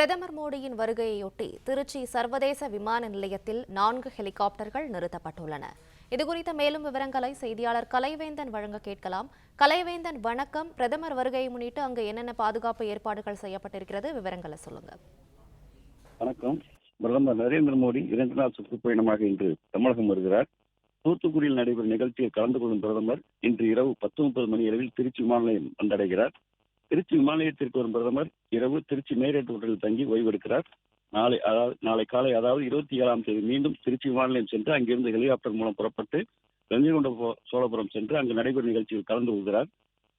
பிரதமர் மோடியின் வருகையொட்டி திருச்சி சர்வதேச விமான நிலையத்தில் நான்கு ஹெலிகாப்டர்கள் நிறுத்தப்பட்டுள்ளன. இதுகுறித்த மேலும் விவரங்களை செய்தியாளர் கலைவேந்தன் வழங்க கேட்கலாம். கலைவேந்தன் வணக்கம். பிரதமர் வருகையை முன்னிட்டு அங்கு என்னென்ன பாதுகாப்பு ஏற்பாடுகள் செய்யப்பட்டிருக்கிறது? விவரங்களை சொல்லுங்க. வணக்கம். பிரதமர் நரேந்திர மோடி இரண்டு நாள் சுற்றுப்பயணமாக இன்று தமிழகம் வருகிறார். தூத்துக்குடியில் நடைபெறும் நிகழ்ச்சியில் கலந்து கொள்ளும் பிரதமர் இன்று இரவு பத்து முப்பது மணி அளவில் திருச்சி விமான நிலையம் வந்தடைகிறார். திருச்சி விமான நிலையத்திற்கு வரும் பிரதமர் இரவு திருச்சி மேரேட் ஹோட்டலில் தங்கி ஓய்வெடுக்கிறார். நாளை அதாவது நாளை காலை அதாவது இருபத்தி ஏழாம் தேதி மீண்டும் திருச்சி விமான நிலையம் சென்று அங்கிருந்து ஹெலிகாப்டர் மூலம் புறப்பட்டு கங்கைகொண்ட சோழபுரம் சென்று அங்கு நடைபெறும் நிகழ்ச்சியில் கலந்து கொள்கிறார்.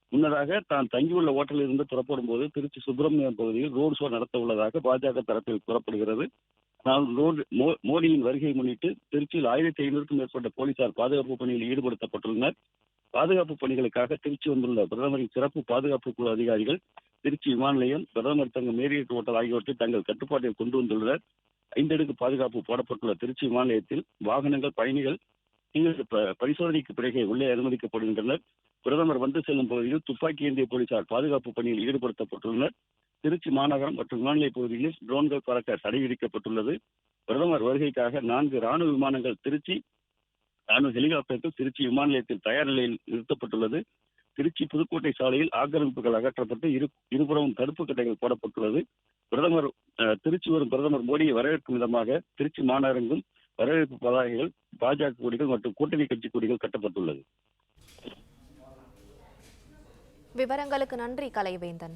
முன்னதாக தான் தங்கியுள்ள ஓட்டலில் இருந்து புறப்படும் போது திருச்சி சுப்பிரமணியம் பகுதியில் ரோடு ஷோ நடத்த உள்ளதாக பாஜக தரப்பில் கூறப்படுகிறது. நான் ரோடு மோ- மோடியின் வருகையை முன்னிட்டு திருச்சியில் ஆயிரத்தி ஐநூறுக்கும் மேற்பட்ட போலீசார் பாதுகாப்பு பணியில் ஈடுபடுத்தப்பட்டுள்ளனர். பாதுகாப்பு பணிகளுக்காக திருச்சி வந்துள்ள பிரதமரின் சிறப்பு பாதுகாப்பு குழு அதிகாரிகள் திருச்சி விமான நிலையம் பிரதமர் தங்கள் மேரியட் ஹோட்டல் ஆகியவற்றை தங்கள் கட்டுப்பாட்டில் கொண்டு வந்துள்ளனர். ஐந்தடுக்கு பாதுகாப்பு போடப்பட்டுள்ள திருச்சி விமான நிலையத்தில் வாகனங்கள் பயணிகள் பரிசோதனைக்கு பிறகே உள்ளே அனுமதிக்கப்படுகின்றனர். பிரதமர் வந்து செல்லும் பகுதியில் துப்பாக்கி ஏந்திய போலீசார் பாதுகாப்பு பணியில் ஈடுபடுத்தப்பட்டுள்ளனர். திருச்சி மாநகரம் மற்றும் விமான நிலைய பகுதியில் ட்ரோன்கள் பறக்க தடை விதிக்கப்பட்டுள்ளது. பிரதமர் வருகைக்காக நான்கு ராணுவ விமானங்கள் திருச்சி ராணுவ ஹெலிகாப்டர்கள் திருச்சி விமான நிலையத்தில் தயார் நிலையில் நிறுத்தப்பட்டுள்ளது. திருச்சி புதுக்கோட்டை சாலையில் ஆக்கிரமிப்புகள் அகற்றப்பட்டு இரு இருபுறமும் தடுப்பு கட்டைகள் போடப்பட்டுள்ளது. பிரதமர் திருச்சி வரும் பிரதமர் மோடியை வரவேற்கும் விதமாக திருச்சி மாநகரெங்கும் வரவேற்பு பதாகைகள் பாஜக கொடிகள் மற்றும் கூட்டணி கட்சி கொடிகள் கட்டப்பட்டுள்ளது. விவரங்களுக்கு நன்றி கலைவேந்தன்.